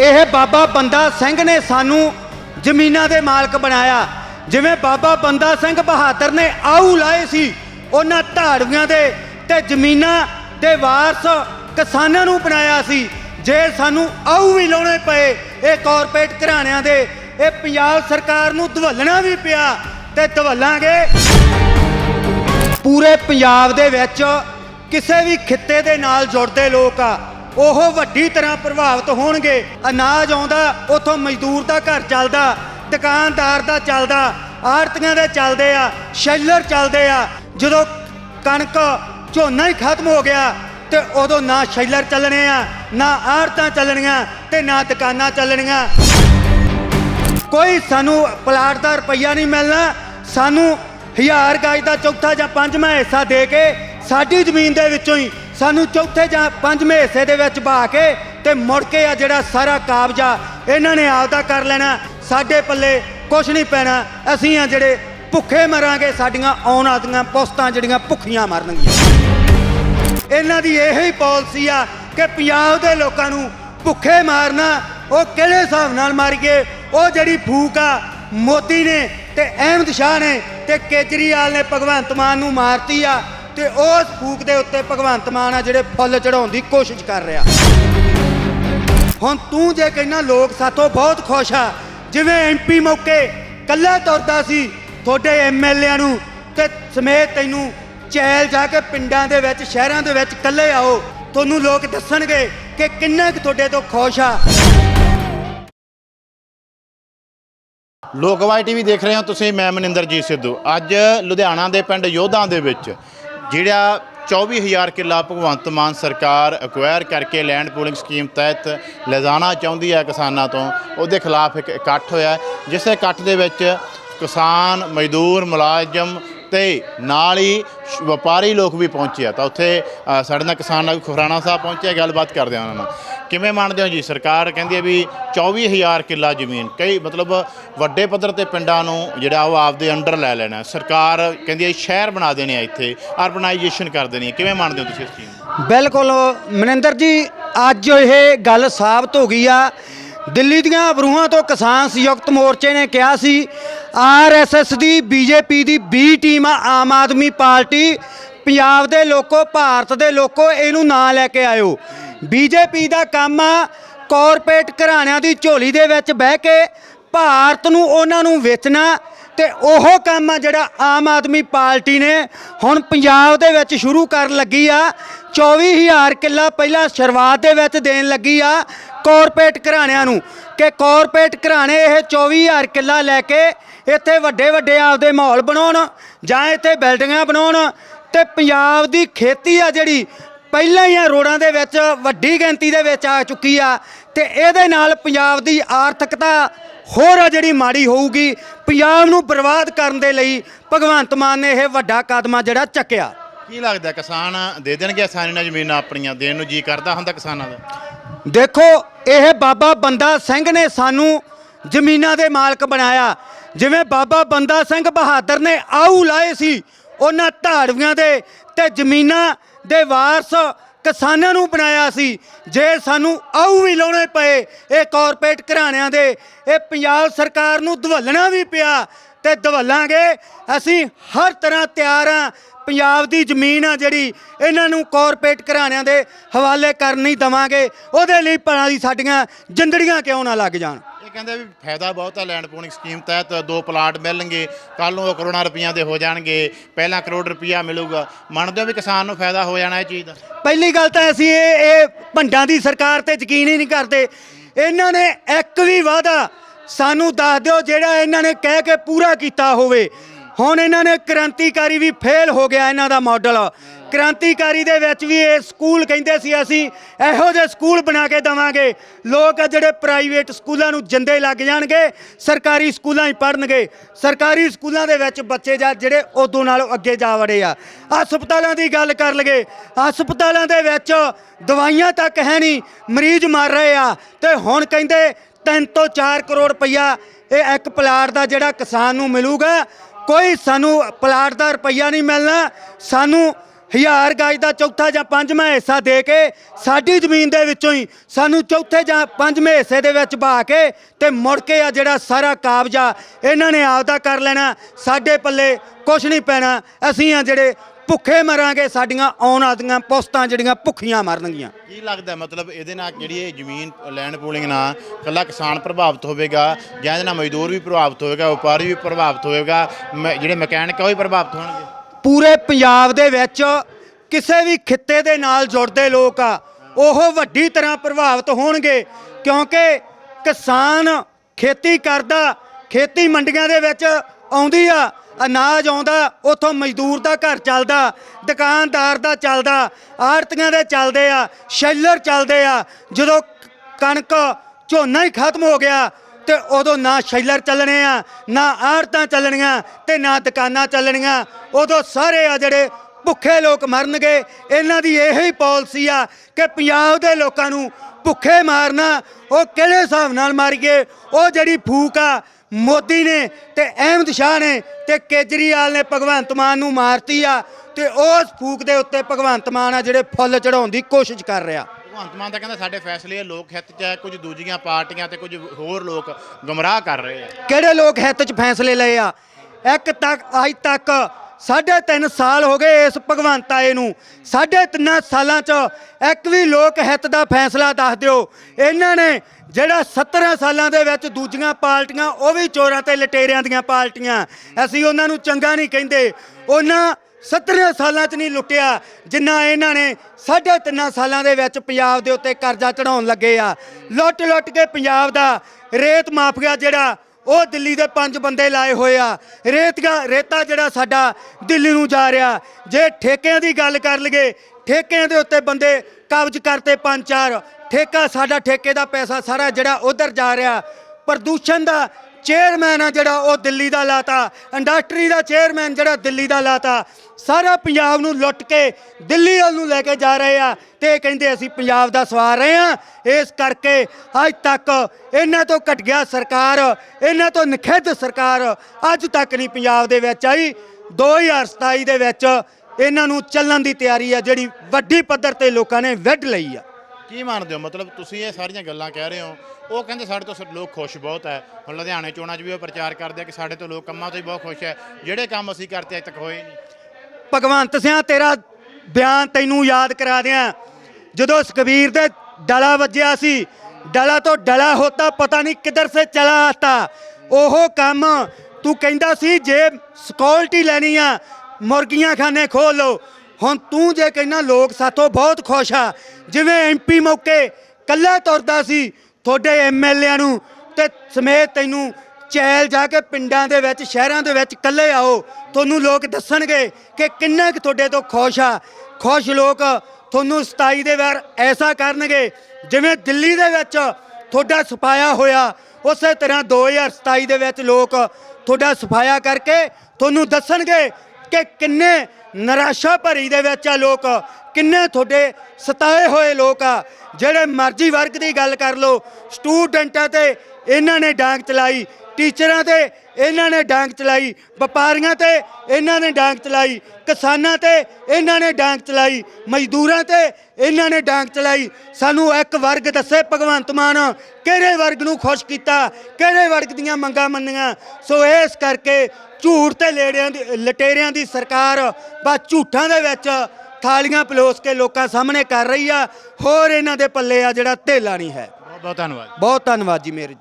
ਇਹ ਬਾਬਾ ਬੰਦਾ ਸਿੰਘ ਨੇ ਸਾਨੂੰ ਜ਼ਮੀਨਾਂ ਦੇ ਮਾਲਕ ਬਣਾਇਆ। ਜਿਵੇਂ ਬਾਬਾ ਬੰਦਾ ਸਿੰਘ ਬਹਾਦਰ ਨੇ ਆਊ ਲਾਏ ਸੀ, ਉਹਨਾਂ ਢਾੜਵੀਆਂ ਦੇ ਤੇ ਜ਼ਮੀਨਾਂ ਦੇ ਵਾਰਸ ਕਿਸਾਨਾਂ ਨੂੰ ਬਣਾਇਆ ਸੀ। ਜੇ ਸਾਨੂੰ ਆਊ ਵੀ ਲਾਉਣੇ ਪਏ, ਇਹ ਕਾਰਪੋਰੇਟ ਘਰਾਣਿਆਂ ਦੇ, ਇਹ ਪੰਜਾਬ ਸਰਕਾਰ ਨੂੰ ਦਵਲਣਾ ਵੀ ਪਿਆ ਤੇ ਦਵਲਾਂਗੇ ਪੂਰੇ ਪੰਜਾਬ ਦੇ ਵਿੱਚ ਕਿਸੇ ਵੀ ਖਿੱਤੇ ਦੇ ਨਾਲ ਜੁੜਦੇ ਲੋਕ ਆ ਉਹ ਵੱਡੀ ਤਰ੍ਹਾਂ ਪ੍ਰਭਾਵਿਤ ਹੋਣਗੇ। ਅਨਾਜ ਆਉਂਦਾ, ਉਥੋਂ ਮਜ਼ਦੂਰ ਦਾ ਘਰ ਚੱਲਦਾ, ਦੁਕਾਨਦਾਰ ਦਾ ਚੱਲਦਾ, ਆੜਤੀਆਂ ਦੇ ਚੱਲਦੇ ਆ, ਸ਼ੈਲਰ ਚੱਲਦੇ ਆ। ਜਦੋਂ ਕਣਕ ਝੋਨਾ ਹੀ ਖਤਮ ਹੋ ਗਿਆ, ਤੇ ਉਦੋਂ ਨਾ ਸ਼ੈਲਰ ਚੱਲਣੇ ਆ, ਨਾ ਆੜਤਾਂ ਚੱਲਣੀਆਂ, ਤੇ ਨਾ ਦੁਕਾਨਾਂ ਚੱਲਣੀਆਂ। ਕੋਈ ਸਾਨੂੰ ਪਲਾਟ ਦਾ ਰੁਪਈਆ ਨਹੀਂ ਮਿਲਣਾ, ਸਾਨੂੰ ਹਜ਼ਾਰ ਗਾਜ ਦਾ ਚੌਥਾ ਜਾਂ ਪੰਜਵਾਂ ਹਿੱਸਾ ਦੇ ਕੇ ਸਾਡੀ ਜ਼ਮੀਨ ਦੇ ਵਿੱਚੋਂ ਹੀ ਸਾਨੂੰ ਚੌਥੇ ਜਾਂ ਪੰਜਵੇਂ ਹਿੱਸੇ ਦੇ ਵਿੱਚ ਬਹਾ ਕੇ ਤੇ ਮੁੜ ਕੇ ਆ ਜਿਹੜਾ ਸਾਰਾ ਕਾਬਜਾ ਇਹਨਾਂ ਨੇ ਆਪਦਾ ਕਰ ਲੈਣਾ। ਸਾਡੇ ਪੱਲੇ ਕੁਝ ਨਹੀਂ ਪੈਣਾ। ਅਸੀਂ ਆ ਜਿਹੜੇ ਭੁੱਖੇ ਮਰਾਂਗੇ, ਸਾਡੀਆਂ ਆਉਣ ਵਾਲੀਆਂ ਪੁਸਤਾਂ ਜਿਹੜੀਆਂ ਭੁੱਖੀਆਂ ਮਰਨਗੀਆਂ। ਇਹਨਾਂ ਦੀ ਇਹ ਹੀ ਪਾਲਿਸੀ ਆ ਕਿ ਪੰਜਾਬ ਦੇ ਲੋਕਾਂ ਨੂੰ ਭੁੱਖੇ ਮਾਰਨਾ, ਉਹ ਕਿਹੜੇ ਹਿਸਾਬ ਨਾਲ ਮਾਰੀਏ? ਉਹ ਜਿਹੜੀ ਫੂਕ ਆ, ਮੋਦੀ ਨੇ ਤੇ ਅਹਿਮਦ ਸ਼ਾਹ ਨੇ ਤੇ ਕੇਜਰੀਵਾਲ ਨੇ ਭਗਵੰਤ ਮਾਨ ਨੂੰ ਮਾਰਤੀ ਆ। ਤੇ ਉਸ ਫੂਕ ਦੇ ਉੱਤੇ ਭਗਵੰਤ ਮਾਨ ਆ ਜਿਹੜੇ ਫੁੱਲ ਚੜਾਉਣ ਦੀ ਕੋਸ਼ਿਸ਼ ਕਰ ਰਿਹਾ। ਹੁਣ ਤੂੰ ਜੇ ਕਹਿੰਦਾ ਲੋਕ ਸਾਥੋਂ ਬਹੁਤ ਖੁਸ਼ ਆ, ਜਿਵੇਂ ਐਮਪੀ ਮੌਕੇ ਕੱਲਾ ਤੁਰਦਾ ਸੀ ਤੁਹਾਡੇ ਐਮਐਲਏਆਂ ਨੂੰ ਤੇ ਸਮੇਤ ਤੈਨੂੰ ਚੈਲ ਜਾ ਕੇ ਪਿੰਡਾਂ ਦੇ ਵਿੱਚ, ਸ਼ਹਿਰਾਂ ਦੇ ਵਿੱਚ ਕੱਲੇ ਆਓ, ਤੁਹਾਨੂੰ ਲੋਕ ਦੱਸਣਗੇ ਕਿ ਕਿੰਨੇ ਕੁ ਤੁਹਾਡੇ ਤੋਂ ਖੁਸ਼ ਆ। ਲੋਕਵਾਈ ਟੀਵੀ ਦੇਖ ਰਹੇ ਹੋ ਤੁਸੀਂ, ਮੈਂ ਮਨਿੰਦਰਜੀਤ ਸਿੱਧੂ। ਅੱਜ ਲੁਧਿਆਣਾ ਦੇ ਪਿੰਡ ਯੋਧਾ ਦੇ ਵਿੱਚ ਜਿਹੜਾ 24000 ਕਿੱਲਾ ਭਗਵੰਤ ਮਾਨ ਸਰਕਾਰ ਅਕਵਾਇਰ ਕਰਕੇ ਲੈਂਡ ਪੂਲਿੰਗ ਸਕੀਮ ਤਹਿਤ ਲਿਜਾਣਾ ਚਾਹੁੰਦੀ ਹੈ ਕਿਸਾਨਾਂ ਤੋਂ, ਉਹਦੇ ਖਿਲਾਫ ਇੱਕ ਇਕੱਠ ਹੋਇਆ ਜਿਸ ਇਕੱਠ ਦੇ ਵਿੱਚ ਕਿਸਾਨ, ਮਜ਼ਦੂਰ, ਮੁਲਾਜ਼ਮ ਤੇ ਨਾਲ ਹੀ ਵਪਾਰੀ ਲੋਕ ਵੀ ਪਹੁੰਚੇ ਆ। ਤਾਂ ਉੱਥੇ ਸਾਡੇ ਨਾਲ ਕਿਸਾਨ ਆਗੂ ਖੁਰਾਣਾ ਸਾਹਿਬ ਪਹੁੰਚੇ ਗੱਲਬਾਤ ਕਰਦੇ ਆ ਉਹਨਾਂ ਨਾਲ। ਕਿਵੇਂ ਮੰਨਦੇ ਹੋ ਜੀ? ਸਰਕਾਰ ਕਹਿੰਦੀ ਹੈ ਵੀ 24000 ਕਿੱਲਾ ਜ਼ਮੀਨ, ਕਈ ਮਤਲਬ ਵੱਡੇ ਪੱਧਰ ਤੇ ਪਿੰਡਾਂ ਨੂੰ ਜਿਹੜਾ ਉਹ ਆਪਦੇ ਅੰਡਰ ਲੈ ਲੈਣਾ। ਸਰਕਾਰ ਕਹਿੰਦੀ ਹੈ ਸ਼ਹਿਰ ਬਣਾ ਦੇਣੇ ਆ ਇੱਥੇ, ਅਰਬਨਾਈਜੇਸ਼ਨ ਕਰ ਦੇਣੀ ਹੈ। ਕਿਵੇਂ ਮੰਨਦੇ ਹੋ ਤੁਸੀਂ ਇਸ ਚੀਜ਼ ਨੂੰ? ਬਿਲਕੁਲ। ਮਨਿੰਦਰ ਜੀ, ਅੱਜ ਇਹ ਗੱਲ ਸਾਬਤ ਹੋ ਗਈ ਆ। ਦਿੱਲੀ ਦੀਆਂ ਅਬਰੂਹਾਂ ਤੋਂ ਕਿਸਾਨ ਸੰਯੁਕਤ ਮੋਰਚੇ ਨੇ ਕਿਹਾ ਸੀ ਆਰਐਸਐਸ ਦੀ ਬੀਜੇਪੀ ਦੀ, B team Aam Aadmi party, Punjab ਦੇ ਲੋਕੋ, ਭਾਰਤ ਦੇ ਲੋਕੋ, ਇਹਨੂੰ ਨਾਂ ਲੈ ਕੇ ਆਇਓ। ਬੀਜੇਪੀ ਦਾ ਕੰਮ ਆ ਕਾਰਪੋਰੇਟ ਘਰਾਣਿਆਂ ਦੀ ਝੋਲੀ ਦੇ ਵਿੱਚ ਬਹਿ ਕੇ ਭਾਰਤ ਨੂੰ ਉਹਨਾਂ ਨੂੰ ਵੇਚਣਾ ਤੇ ਉਹ ਕੰਮ ਆ ਜਿਹੜਾ ਆਮ ਆਦਮੀ ਪਾਰਟੀ ਨੇ ਹੁਣ ਪੰਜਾਬ ਦੇ ਵਿੱਚ ਸ਼ੁਰੂ ਕਰਨ ਲੱਗੀ ਆ। 24000 ਕਿੱਲਾ ਪਹਿਲਾਂ ਸ਼ੁਰੂਆਤ ਦੇ ਵਿੱਚ ਦੇਣ ਲੱਗੀ ਆ ਕਾਰਪੋਰੇਟ ਘਰਾਣਿਆਂ ਨੂੰ ਕਿ ਕਾਰਪੋਰੇਟ ਘਰਾਣੇ ਇਹ 24000 ਕਿੱਲਾ ਲੈ ਕੇ ਇੱਥੇ ਵੱਡੇ ਵੱਡੇ ਆਪਦੇ ਮਾਹੌਲ ਬਣਾਉਣ ਜਾਂ ਇੱਥੇ ਬਿਲਡਿੰਗਾਂ ਬਣਾਉਣ ਤੇ ਪੰਜਾਬ ਦੀ ਖੇਤੀ ਆ ਜਿਹੜੀ ਪਹਿਲਾਂ ਹੀ ਰੋਡਾਂ ਦੇ ਵਿੱਚ ਵੱਡੀ ਗਿਣਤੀ ਦੇ ਵਿੱਚ ਆ ਚੁੱਕੀ ਆ ਤੇ ਇਹਦੇ ਨਾਲ ਪੰਜਾਬ ਦੀ ਆਰਥਿਕਤਾ ਹੋਰ ਆ ਜਿਹੜੀ ਮਾੜੀ ਹੋਊਗੀ ਪੰਜਾਬ ਨੂੰ ਬਰਬਾਦ ਕਰਨ ਦੇ ਲਈ ਭਗਵੰਤ ਮਾਨ ਨੇ ਇਹ ਵੱਡਾ ਕਦਮ ਆ ਜਿਹੜਾ ਚੱਕਿਆ। ਕੀ ਲੱਗਦਾ ਕਿਸਾਨ ਦੇ ਦੇਣਗੇ ਆਸਾਨੀ ਨਾਲ ਜ਼ਮੀਨਾਂ ਆਪਣੀਆਂ ਦੇਣ ਨੂੰ ਜੀ ਕਰਦਾ ਹੁੰਦਾ ਕਿਸਾਨਾਂ ਦਾ? ਦੇਖੋ ਇਹ ਬਾਬਾ ਬੰਦਾ ਸਿੰਘ ਨੇ ਸਾਨੂੰ ਜ਼ਮੀਨਾਂ ਦੇ ਮਾਲਕ ਬਣਾਇਆ। ਜਿਵੇਂ ਬਾਬਾ ਬੰਦਾ ਸਿੰਘ ਬਹਾਦਰ ਨੇ ਆਊ ਲਾਏ ਸੀ ਉਹਨਾਂ ਢਾੜਵੀਆਂ ਦੇ ਤੇ ਜ਼ਮੀਨਾਂ ਦੇ ਵਾਰਸ ਕਿਸਾਨਾਂ ਨੂੰ ਬਣਾਇਆ ਸੀ। ਜੇ ਸਾਨੂੰ ਆਊ ਵੀ ਲਾਉਣੇ ਪਏ, ਇਹ ਕਾਰਪੋਰੇਟ ਘਰਾਣਿਆਂ ਦੇ, ਇਹ ਪੰਜਾਬ ਸਰਕਾਰ ਨੂੰ ਦਵਲਣਾ ਵੀ ਪਿਆ। ਤੇ ਦਵਲਾਂਗੇ, ਅਸੀਂ ਹਰ ਤਰ੍ਹਾਂ ਤਿਆਰ ਆ ਪੰਜਾਬ ਦੀ ਜ਼ਮੀਨ ਆ ਜਿਹੜੀ ਇਹਨਾਂ ਨੂੰ ਕਾਰਪੋਰੇਟ ਘਰਾਣਿਆਂ ਦੇ ਹਵਾਲੇ ਕਰਨ ਨਹੀਂ ਦਵਾਂਗੇ। ਉਹਦੇ ਲਈ ਭਲਾ ਦੀ ਸਾਡੀਆਂ ਜਿੰਦੜੀਆਂ ਕਿਉਂ ਨਾ ਲੱਗ ਜਾਣ? ਇਹ ਕਹਿੰਦੇ ਵੀ ਫਾਇਦਾ ਬਹੁਤ ਹੈ ਲੈਂਡ ਪੂਲਿੰਗ ਸਕੀਮ ਤਹਿਤ ਦੋ ਪਲਾਟ ਮਿਲਣਗੇ ਕੱਲ ਨੂੰ ਉਹ ਕਰੋੜਾਂ ਰੁਪਈਆਂ ਦੇ ਹੋ ਜਾਣਗੇ ਪਹਿਲਾਂ ਕਰੋੜ ਰੁਪਈਆ ਮਿਲੂਗਾ। ਮੰਨਦੇ ਹੋ ਵੀ ਕਿਸਾਨ ਨੂੰ ਫਾਇਦਾ ਹੋ ਜਾਣਾ ਇਹ ਚੀਜ਼ ਦਾ? ਪਹਿਲੀ ਗੱਲ ਤਾਂ ਅਸੀਂ ਇਹ ਇਹ ਭੰਡਾਂ ਦੀ ਸਰਕਾਰ ਤੇ ਯਕੀਨ ਹੀ ਨਹੀਂ ਕਰਦੇ। ਇਹਨਾਂ ਨੇ ਇੱਕ ਵੀ ਵਾਅਦਾ ਸਾਨੂੰ ਦੱਸ ਦਿਓ ਜਿਹੜਾ ਇਹਨਾਂ ਨੇ ਕਹਿ ਕੇ ਪੂਰਾ ਕੀਤਾ ਹੋਵੇ। ਹੁਣ ਇਹਨਾਂ ਨੇ ਕ੍ਰਾਂਤੀਕਾਰੀ ਵੀ ਫੇਲ ਹੋ ਗਿਆ ਇਹਨਾਂ ਦਾ ਮਾਡਲ। ਕ੍ਰਾਂਤੀਕਾਰੀ ਦੇ ਵਿੱਚ ਵੀ ਇਹ ਸਕੂਲ ਕਹਿੰਦੇ ਸੀ ਅਸੀਂ, ਇਹੋ ਜਿਹੇ ਸਕੂਲ ਬਣਾ ਕੇ ਦਵਾਂਗੇ। ਲੋਕ ਆ ਜਿਹੜੇ ਪ੍ਰਾਈਵੇਟ ਸਕੂਲਾਂ ਨੂੰ ਜਿੰਦੇ ਲੱਗ ਜਾਣਗੇ, ਸਰਕਾਰੀ ਸਕੂਲਾਂ ਹੀ ਪੜਨਗੇ ਸਰਕਾਰੀ ਸਕੂਲਾਂ ਦੇ ਵਿੱਚ ਬੱਚੇ ਜਾ ਜਿਹੜੇ ਉਦੋਂ ਨਾਲੋਂ ਅੱਗੇ ਜਾ ਵੜੇ ਆ। ਹਸਪਤਾਲਾਂ ਦੀ ਗੱਲ ਕਰ ਲਗੇ ਹਸਪਤਾਲਾਂ ਦੇ ਵਿੱਚ ਦਵਾਈਆਂ ਤੱਕ ਹੈ ਨਹੀਂ, ਮਰੀਜ਼ ਮਰ ਰਹੇ ਆ। ਤੇ ਹੁਣ ਕਹਿੰਦੇ 3 ਤੋਂ 4 ਕਰੋੜ ਰੁਪਈਆ ਇਹ ਇੱਕ ਪਲਾਟ ਦਾ ਜਿਹੜਾ ਕਿਸਾਨ ਨੂੰ ਮਿਲੂਗਾ। ਕੋਈ ਸਾਨੂੰ ਪਲਾਟ ਦਾ ਰੁਪਈਆ ਨਹੀਂ ਮਿਲਣਾ, ਸਾਨੂੰ ਹਜ਼ਾਰ ਗਜ ਦਾ ਚੌਥਾ ਜਾਂ ਪੰਜਵਾਂ ਹਿੱਸਾ ਦੇ ਕੇ ਸਾਡੀ ਜ਼ਮੀਨ ਦੇ ਵਿੱਚੋਂ ਹੀ ਸਾਨੂੰ ਚੌਥੇ ਜਾਂ ਪੰਜਵੇਂ ਹਿੱਸੇ ਦੇ ਵਿੱਚ ਬਹਾ ਕੇ ਤੇ ਮੁੜ ਕੇ ਆ ਜਿਹੜਾ ਸਾਰਾ ਕਾਬਜਾ ਇਹਨਾਂ ਨੇ ਆਪਦਾ ਕਰ ਲੈਣਾ, ਸਾਡੇ ਪੱਲੇ ਕੁਝ ਨਹੀਂ ਪੈਣਾ। ਅਸੀਂ ਆ ਜਿਹੜੇ ਭੁੱਖੇ ਮਰਾਂਗੇ ਸਾਡੀਆਂ ਆਉਣ ਵਾਲੀਆਂ ਪੁਸਤਾਂ ਜਿਹੜੀਆਂ ਭੁੱਖੀਆਂ ਮਰਨਗੀਆਂ। ਕੀ ਲੱਗਦਾ ਮਤਲਬ ਇਹਦੇ ਨਾਲ ਜਿਹੜੀ ਇਹ ਜ਼ਮੀਨ ਲੈਂਡ ਪੂਲਿੰਗ ਨਾਲ ਕੱਲਾ ਕਿਸਾਨ ਪ੍ਰਭਾਵਿਤ ਹੋਵੇਗਾ ਜਾਂ ਇਹਦੇ ਨਾਲ ਮਜ਼ਦੂਰ ਵੀ ਪ੍ਰਭਾਵਿਤ ਹੋਵੇਗਾ ਵਪਾਰੀ ਵੀ ਪ੍ਰਭਾਵਿਤ ਹੋਵੇਗਾ ਮ- ਜਿਹੜੇ ਮਕੈਨਿਕ ਆ ਉਹ ਵੀ ਪ੍ਰਭਾਵਿਤ ਹੋਣਗੇ? ਪੂਰੇ ਪੰਜਾਬ ਦੇ ਵਿੱਚ ਕਿਸੇ ਵੀ ਖਿੱਤੇ ਦੇ ਨਾਲ ਜੁੜਦੇ ਲੋਕ ਆ ਉਹ ਵੱਡੀ ਤਰ੍ਹਾਂ ਪ੍ਰਭਾਵਿਤ ਹੋਣਗੇ ਕਿਉਂਕਿ ਕਿਸਾਨ ਖੇਤੀ ਕਰਦਾ ਖੇਤੀ ਮੰਡੀਆਂ ਦੇ ਵਿੱਚ ਆਉਂਦੀ ਆ ਅਨਾਜ ਆਉਂਦਾ, ਉਥੋਂ ਮਜ਼ਦੂਰ ਦਾ ਘਰ ਚੱਲਦਾ, ਦੁਕਾਨਦਾਰ ਦਾ ਚੱਲਦਾ, ਆੜਤੀਆਂ ਦੇ ਚੱਲਦੇ ਆ, ਸ਼ੈਲਰ ਚੱਲਦੇ ਆ। ਜਦੋਂ ਕਣਕ ਝੋਨਾ ਹੀ ਖਤਮ ਹੋ ਗਿਆ, ਤੇ ਉਦੋਂ ਨਾ ਸ਼ੈਲਰ ਚੱਲਣੇ ਆ, ਨਾ ਆੜਤਾਂ ਚੱਲਣੀਆਂ, ਤੇ ਨਾ ਦੁਕਾਨਾਂ ਚੱਲਣੀਆਂ। ਉਦੋਂ ਸਾਰੇ ਆ ਜਿਹੜੇ ਭੁੱਖੇ ਲੋਕ ਮਰਨਗੇ, ਇਹਨਾਂ ਦੀ ਇਹ ਹੀ ਪਾਲਿਸੀ ਆ ਕਿ ਪੰਜਾਬ ਦੇ ਲੋਕਾਂ ਨੂੰ ਭੁੱਖੇ ਮਾਰਨਾ, ਉਹ ਕਿਹੜੇ ਹਿਸਾਬ ਨਾਲ ਮਾਰੀਏ? ਉਹ ਜਿਹੜੀ ਫੂਕ ਆ ਮੋਦੀ ਨੇ ਤੇ ਅਹਿਮਦ ਸ਼ਾਹ ਨੇ ਤੇ ਕੇਜਰੀਵਾਲ ਨੇ ਭਗਵੰਤ ਮਾਨ ਨੂੰ ਮਾਰਤੀ ਆ ਤੇ ਉਸ ਫੂਕ ਦੇ ਉੱਤੇ ਭਗਵੰਤ ਮਾਨ ਆ ਜਿਹੜੇ ਫੁੱਲ ਚੜਾਉਣ ਦੀ ਕੋਸ਼ਿਸ਼ ਕਰ ਰਿਹਾ। ਭਗਵੰਤ ਮਾਨ ਤਾਂ ਕਹਿੰਦਾ ਸਾਡੇ ਫੈਸਲੇ ਲੋਕ ਹਿੱਤ 'ਚ ਹੈ ਕੁਝ ਦੂਜੀਆਂ ਪਾਰਟੀਆਂ ਤੇ ਕੁਝ ਹੋਰ ਲੋਕ ਗੁੰਮਰਾਹ ਕਰ ਰਹੇ ਆ। ਕਿਹੜੇ ਲੋਕ ਹਿੱਤ 'ਚ ਫੈਸਲੇ ਲਏ ਆ? ਇੱਕ ਤੱਕ ਅੱਜ ਤੱਕ ਸਾਢੇ ਤਿੰਨ ਸਾਲ ਹੋ ਗਏ ਇਸ ਭਗਵੰਤ ਆਏ ਨੂੰ। ਸਾਢੇ ਤਿੰਨਾਂ ਸਾਲਾਂ 'ਚ ਇੱਕ ਵੀ ਲੋਕ ਹਿੱਤ ਦਾ ਫੈਸਲਾ ਦੱਸ ਦਿਓ। ਇਹਨਾਂ ਨੇ ਜਿਹੜਾ 17 ਸਾਲਾਂ ਦੇ ਵਿੱਚ ਦੂਜੀਆਂ ਪਾਰਟੀਆਂ, ਉਹ ਵੀ ਚੋਰਾਂ ਤੇ ਲਟੇਰਿਆਂ ਦੀਆਂ ਪਾਰਟੀਆਂ। ਅਸੀਂ ਉਹਨਾਂ ਨੂੰ ਚੰਗਾ ਨਹੀਂ ਕਹਿੰਦੇ। ਉਹਨਾਂ 17 ਸਾਲਾਂ 'ਚ ਨਹੀਂ ਲੁੱਟਿਆ, ਜਿੰਨਾ ਇਹਨਾਂ ਨੇ ਸਾਢੇ ਤਿੰਨਾਂ ਸਾਲਾਂ ਦੇ ਵਿੱਚ ਪੰਜਾਬ ਦੇ ਉੱਤੇ ਕਰਜ਼ਾ ਚੜਾਉਣ ਲੱਗੇ ਆ। ਲੁੱਟ ਲੁੱਟ ਕੇ ਪੰਜਾਬ ਦਾ ਰੇਤ ਮਾਫੀਆ ਜਿਹੜਾ ਉਹ ਦਿੱਲੀ ਦੇ ਪੰਜ ਬੰਦੇ ਲਾਏ ਹੋਏ ਆ। ਰੇਤਗਾ, ਰੇਤਾ ਜਿਹੜਾ ਸਾਡਾ ਦਿੱਲੀ ਨੂੰ ਜਾ ਰਿਹਾ। ਜੇ ਠੇਕਿਆਂ ਦੀ ਗੱਲ ਕਰ ਲਈਏ, ਠੇਕਿਆਂ ਦੇ ਉੱਤੇ ਬੰਦੇ ਕਬਜ਼ ਕਰਤੇ ਪੰਜ ਚਾਰ। ਠੇਕਾ ਸਾਡਾ, ਠੇਕੇ ਦਾ ਪੈਸਾ ਸਾਰਾ ਜਿਹੜਾ ਉਧਰ ਜਾ ਰਿਹਾ। ਪ੍ਰਦੂਸ਼ਣ ਦਾ ਚੇਅਰਮੈਨ ਆ ਜਿਹੜਾ ਉਹ ਦਿੱਲੀ ਦਾ ਲਾਤਾ, ਇੰਡਸਟਰੀ ਦਾ ਚੇਅਰਮੈਨ ਜਿਹੜਾ ਦਿੱਲੀ ਦਾ ਲਾਤਾ। ਸਾਰਾ ਪੰਜਾਬ ਨੂੰ ਲੁੱਟ ਕੇ ਦਿੱਲੀ ਵੱਲ ਨੂੰ ਲੈ ਕੇ ਜਾ ਰਹੇ ਆ ਤੇ ਇਹ ਕਹਿੰਦੇ ਅਸੀਂ ਪੰਜਾਬ ਦਾ ਸਵਾਰ ਰਹੇ ਆ। ਇਸ ਕਰਕੇ ਅੱਜ ਤੱਕ ਇਹਨਾਂ ਤੋਂ ਘਟ ਗਿਆ ਸਰਕਾਰ, ਇਹਨਾਂ ਤੋਂ ਨਖਿੱਧ ਸਰਕਾਰ ਅੱਜ ਤੱਕ ਨਹੀਂ ਪੰਜਾਬ ਦੇ ਵਿੱਚ ਆਈ। 2027 ਦੇ ਵਿੱਚ ਇਹਨਾਂ ਨੂੰ ਚੱਲਣ ਦੀ ਤਿਆਰੀ ਆ, ਜਿਹੜੀ ਵੱਡੀ ਪੱਧਰ ਤੇ ਲੋਕਾਂ ਨੇ ਵਿੱਢ ਲਈ ਆ। ਕੀ ਮੰਨਦੇ ਹੋ? ਮਤਲਬ ਤੁਸੀਂ ਇਹ ਸਾਰੀਆਂ ਗੱਲਾਂ ਕਹਿ ਰਹੇ ਹੋ। ਉਹ ਕਹਿੰਦੇ ਸਾਡੇ ਤੋਂ ਸ- ਲੋਕ ਖੁਸ਼ ਬਹੁਤ ਹੈ। ਹੁਣ ਲੁਧਿਆਣੇ ਚੋਣਾਂ 'ਚ ਵੀ ਉਹ ਪ੍ਰਚਾਰ ਕਰਦੇ ਆ ਕਿ ਸਾਡੇ ਤੋਂ ਲੋਕ ਕੰਮਾਂ ਤੋਂ ਹੀ ਬਹੁਤ ਖੁਸ਼ ਹੈ। ਜਿਹੜੇ ਕੰਮ ਅਸੀਂ ਕਰਤੇ ਅਜੇ ਤੱਕ ਹੋਏ ਨਹੀਂ। ਭਗਵੰਤ ਸਿਆਂ, ਤੇਰਾ ਬਿਆਨ ਤੈਨੂੰ ਯਾਦ ਕਰਾ ਦਿਆਂ। ਜਦੋਂ ਸੁਖਬੀਰ ਦੇ ਡਲਾ ਵੱਜਿਆ ਸੀ, ਡਲਾ ਤੋਂ ਡਲਾ ਹੋਤਾ ਪਤਾ ਨਹੀਂ ਕਿੱਧਰ ਸੇ ਚਲਾ ਆਤਾ। ਉਹ ਕੰਮ ਤੂੰ ਕਹਿੰਦਾ ਸੀ, ਜੇ ਸਿਕਿਉਰਿਟੀ ਲੈਣੀ ਆ, ਮੁਰਗੀਆਂ ਖਾਨੇ ਖੋਲ ਲਓ। ਹੁਣ ਤੂੰ ਜੇ ਕਹਿੰਦਾ ਲੋਕ ਸਾਥੋਂ ਬਹੁਤ ਖੁਸ਼ ਆ, ਜਿਵੇਂ ਐਮਪੀ ਮੌਕੇ ਕੱਲਾ ਤੁਰਦਾ ਸੀ ਤੁਹਾਡੇ ਐਮਐਲਏਆਂ ਨੂੰ ਤੇ ਸਮੇਤ ਤੈਨੂੰ ਚੈਲ ਜਾ ਕੇ ਪਿੰਡਾਂ ਦੇ ਵਿੱਚ, ਸ਼ਹਿਰਾਂ ਦੇ ਵਿੱਚ ਇਕੱਲੇ ਆਓ, ਤੁਹਾਨੂੰ ਲੋਕ ਦੱਸਣਗੇ ਕਿ ਕਿੰਨੇ ਕੁ ਤੁਹਾਡੇ ਤੋਂ ਖੁਸ਼ ਆ। ਖੁਸ਼ ਲੋਕ ਤੁਹਾਨੂੰ 27 ਦੇ ਵਾਰ ਐਸਾ ਕਰਨਗੇ, ਜਿਵੇਂ ਦਿੱਲੀ ਦੇ ਵਿੱਚ ਤੁਹਾਡਾ ਸਫਾਇਆ ਹੋਇਆ, ਉਸੇ ਤਰ੍ਹਾਂ 2027 ਦੇ ਵਿੱਚ ਲੋਕ ਤੁਹਾਡਾ ਸਫਾਇਆ ਕਰਕੇ ਤੁਹਾਨੂੰ ਦੱਸਣਗੇ ਕਿ ਕਿੰਨੇ ਨਿਰਾਸ਼ਾ ਭਰੀ ਦੇ ਵਿੱਚ ਆ ਲੋਕ। ਕਿੰਨੇ ਤੁਹਾਡੇ ਸਤਾਏ ਹੋਏ ਲੋਕ ਆ। ਜਿਹੜੇ ਮਰਜ਼ੀ ਵਰਗ ਦੀ ਗੱਲ ਕਰ ਲਓ, ਸਟੂਡੈਂਟਾਂ ਤੇ ਇਹਨਾਂ ਨੇ ਡਾਂਗ ਚਲਾਈ। ਟੀਚਰਾਂ ਤੇ ਇਹਨਾਂ ਨੇ ਡਾਂਗ ਚਲਾਈ ਵਪਾਰੀਆਂ ਤੇ ਇਹਨਾਂ ਨੇ ਡਾਂਗ ਚਲਾਈ ਕਿਸਾਨਾਂ ਤੇ ਇਹਨਾਂ ਨੇ ਡਾਂਗ ਚਲਾਈ ਮਜ਼ਦੂਰਾਂ ਤੇ ਇਹਨਾਂ ਨੇ ਡਾਂਗ ਚਲਾਈ। ਸਾਨੂੰ ਇੱਕ ਵਰਗ ਦੱਸੇ ਭਗਵੰਤ ਮਾਨ ਕਿਹੜੇ ਵਰਗ ਨੂੰ ਖੁਸ਼ ਕੀਤਾ ਕਿਹੜੇ ਵਰਗ ਦੀਆਂ ਮੰਗਾਂ ਮੰਨੀਆਂ। ਸੋ ਇਸ ਕਰਕੇ ਝੂਠ ਤੇ ਲੇੜਿਆਂ ਦੀ ਲਟੇਰਿਆਂ ਦੀ ਸਰਕਾਰ ਬਸ ਝੂਠਾਂ ਦੇ ਵਿੱਚ ਥਾਲੀਆਂ ਪਲੋਸ ਕੇ ਲੋਕਾਂ ਸਾਹਮਣੇ ਕਰ ਰਹੀ ਆ। ਹੋਰ ਇਹਨਾਂ ਦੇ ਪੱਲੇ ਆ ਜਿਹੜਾ ਢੇਲਾ ਨਹੀਂ ਹੈ। ਬਹੁਤ ਬਹੁਤ ਧੰਨਵਾਦ। ਬਹੁਤ ਧੰਨਵਾਦ ਜੀ ਮੇਰੇ